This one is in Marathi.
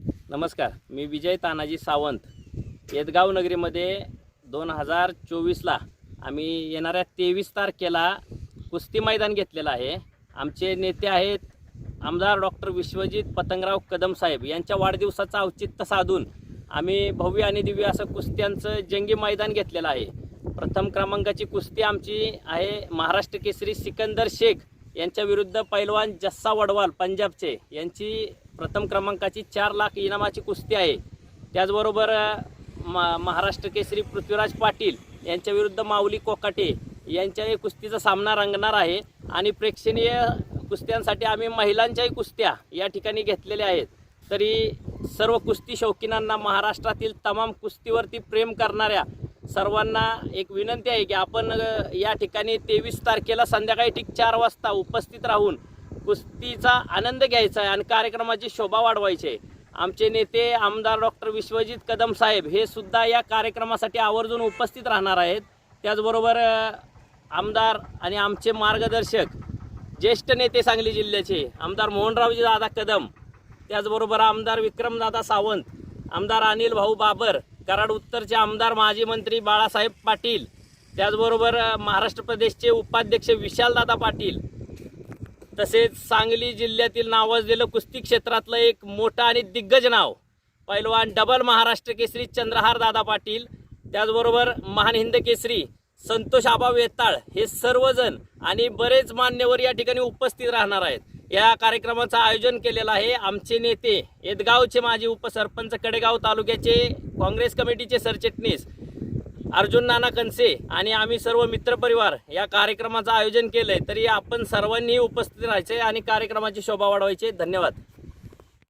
नमस्कार मी विजय तानाजी सावंत. येदगाव नगरीमध्ये दोन हजार चोवीसला आम्ही येणाऱ्या तेवीस तारखेला कुस्ती मैदान घेतलेलं आहे. आमचे नेते आहेत आमदार डॉक्टर विश्वजित पतंगराव कदम साहेब. यांच्या वाढदिवसाचं औचित्य साधून आम्ही भव्य आणि दिव्य असं कुस्त्यांचं जंगी मैदान घेतलेलं आहे. प्रथम क्रमांकाची कुस्ती आमची आहे महाराष्ट्र केसरी सिकंदर शेख. यांच्या विरुद्ध पैलवान जस्सा वडवाल पंजाबचे यांची प्रथम क्रमांकाची चार लाख इनामाची कुस्ती आहे. त्याचबरोबर म महाराष्ट्र केसरी पृथ्वीराज पाटील यांच्या विरुद्ध माऊली कोकाटे यांच्याही कुस्तीचा सामना रंगणार आहे आणि प्रेक्षणीय कुस्त्यांसाठी आम्ही महिलांच्याही कुस्त्या या ठिकाणी घेतलेल्या आहेत. तरी सर्व कुस्ती शौकीनांना महाराष्ट्रातील तमाम कुस्तीवरती प्रेम करणाऱ्या सर्वांना एक विनंती आहे की आपण या ठिकाणी तेवीस तारखेला संध्याकाळी ठीक चार वाजता उपस्थित राहून कुस्तीचा आनंद घ्यायचा आहे आणि कार्यक्रमाची शोभा वाढवायची आहे. आमचे नेते आमदार डॉक्टर विश्वजित कदम साहेब हे सुद्धा या कार्यक्रमासाठी आवर्जून उपस्थित राहणार आहेत. त्याचबरोबर आमदार आणि आमचे मार्गदर्शक ज्येष्ठ नेते सांगली जिल्ह्याचे आमदार मोहनरावजी दादा कदम त्याचबरोबर आमदार विक्रमदादा सावंत आमदार अनिल भाऊ बाबर कराड उत्तरचे आमदार माजी मंत्री बाळासाहेब पाटील त्याचबरोबर महाराष्ट्र प्रदेशचे उपाध्यक्ष विशालदादा पाटील तसेच सांगली जिल्ह्यातील नावाजलेलं कुस्ती क्षेत्रातलं एक मोठं आणि दिग्गज नाव पैलवान डबल महाराष्ट्र केसरी चंद्रहार दादा पाटील त्याचबरोबर महान हिंद केसरी संतोष आबा वेताळ हे सर्वजण आणि बरेच मान्यवर या ठिकाणी उपस्थित राहणार आहेत. या कार्यक्रमाचं आयोजन केलेलं आहे आमचे नेते येदगावचे माजी उपसरपंच कडेगाव तालुक्याचे काँग्रेस कमिटीचे सरचिटणीस अर्जुन नाना कनसे आणि आम्ही सर्व मित्रपरिवार या कार्यक्रमाचं आयोजन केलंय. तरी आपण सर्वांनी उपस्थित राहायचे आणि कार्यक्रमाची शोभा वाढवायची धन्यवाद.